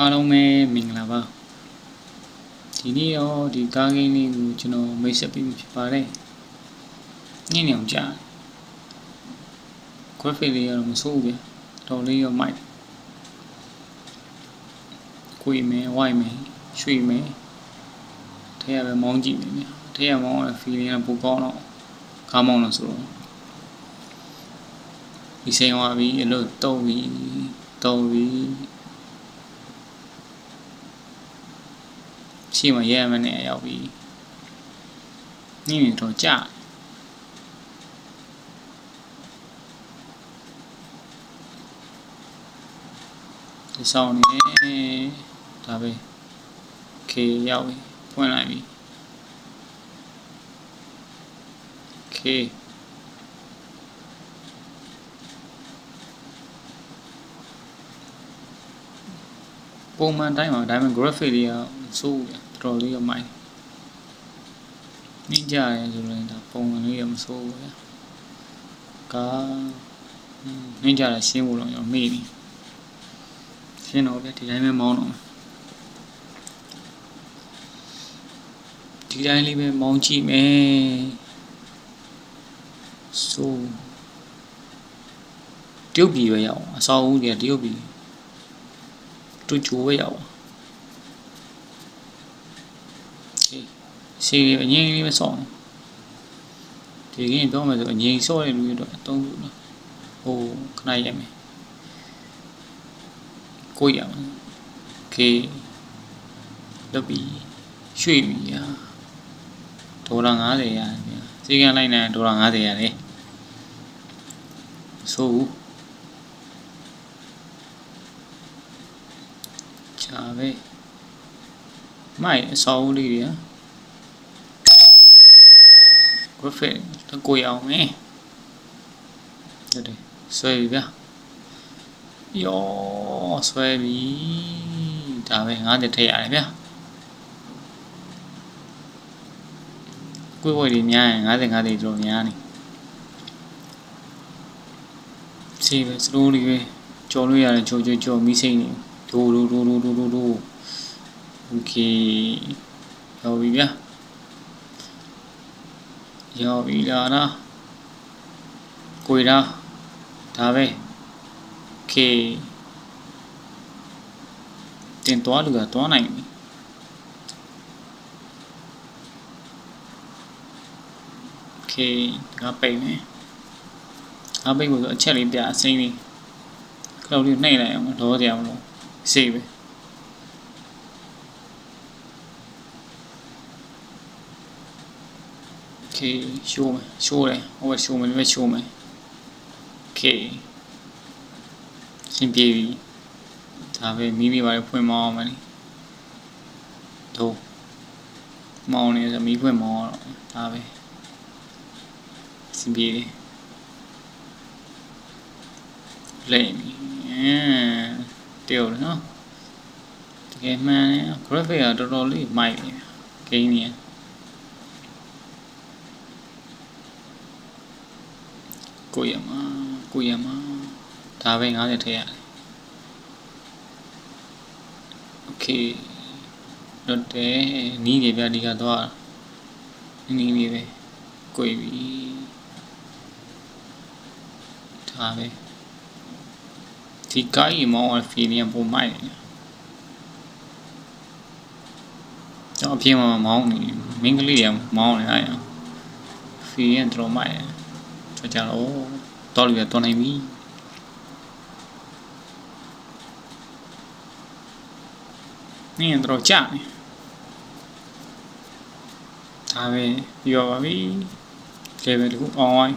အားလုံးပဲမင်္ဂလာပါဒီနေ့တော့ဒီကားဂိမ်းလေးကိုကျွန်တော်မိတ်ဆက်ပေးဖြစ်ပါတယ်ညနေအောင်ကြာ graphic လေးကတော့မဆိုးဘူးဗျတော်လေးရောမိုက်ကိုယ်မယ်ဝိုက်မယ်ရွှေမယ်ထဲရပဲမောင်းကြည့်နေဗျထဲရမောင်းရ feeling ကပိုကောင်းတော့ကားမောင်းလို့ဆိုတော့ဒီစိန်သွားပြီအလို့တုံးပြီတုံးပြီ ရှိမှရဲမနဲ့ရောက်ပြီညနေတော့ကြာဒီဆောင်နေဒါပဲ K ရောက်ပြီဖွင့်လိုက်ပြီ K ပုံမှန်တိုင်းမှာ diamond graphic တွေက စိုးတယ်တော်တော်လေးရမိုင်းနေကြရဲဆိုရင်ဒါပုံမှန်လေးရမစိုးဘူးဗျာကာနေကြတာရှင်းဖို့တော့ရောမေ့နေရှင်းတော့ဗျဒီတိုင်းပဲမောင်းတော့ဒီတိုင်းလေးပဲမောင်းကြည့်မယ်ဆိုတရုတ်ပြည်ပဲရောက်အစောအဦးတွေကတရုတ်ပြည်တူချိုပဲရော က်စီအငိမ့်လေးပဲစောင့်ဒီကင်းပြောမယ်ဆိုအငိမ့်စော့တဲ့လူတွေတော့အသုံးပြုနော်ဟိုခဏရမယ်ကိုရမယ်ကေလုပ်ပြီးရွှေ့ပြီးရာဒေါ်လာ90ရတယ်ဗျာစီကံလိုက်နေဒေါ်လာ90ရတယ်ဆိုဘူးချာပဲမိုက်အစောဦးလေးတွေ graphic တကိုရအောင်မယ်ဟုတ်တယ်ဆွဲပြီဗျာယောဆွဲပြီဒါပဲ90ထည့်ရတယ်ဗျာကိုယ်ဝယ်ဒီများရင်90 90ကျော်များနေစီပဲစလိုးလေးပဲကြော်လို့ရတယ်ကြော်ကြော်ကြော်မိစိမ့်နေဒိုးဒိုးဒိုးဒိုးဒိုးဒိုးဒိုးโอเคရောက်ပြီဗျာ ယောဗီလာနာကိုရာဒါပဲကေတင်သွားလူကသွားနိုင်ပြီကေငါပိတ်မယ်ငါပိတ်လို့အချက်လေးပြအစိမ့်လေးခလောက်လေးနှိမ့်လိုက်အောင်လောစရာမလိုစိတ်ပဲ okay ရှိုးမယ်ရှိုးတယ်ဟိုရှိုးမယ်လည်းရှိုးမယ် okay ရှင်းပြပြီဒါပဲမိမိပါလေဖွင့်မအောင်မယ်တို့မောင်းနေဆိုမိဖွင့်မအောင်တော့ဒါပဲရှင်းပြတယ်လိမ့်ပြီအဲတေးတော့နော်တကယ်မှန်တယ် graphic ကတော်တော်လေးမိုက်နေတယ်ဂိမ်းကြီး ကိုရမှာကိုရမှာဒါပဲ90ထည့်ရတယ် okay တော့တယ်နီးနေပြဒီကတော့နီးနေပဲကိုရပြီဒါပဲဒီကားကြီးမောင်းရ feeling ပုံမိုက်နေတော့အပြင်မှာမောင်းနေမင်းကလေးတွေမောင်းနေအဲ့ feeling တော်မိုက်တ ယ်ကြတော့တော်လူရတော်နိုင်ပြီနင်းတော့ကြာနေဒါပဲပြောပါပြီ level တခု online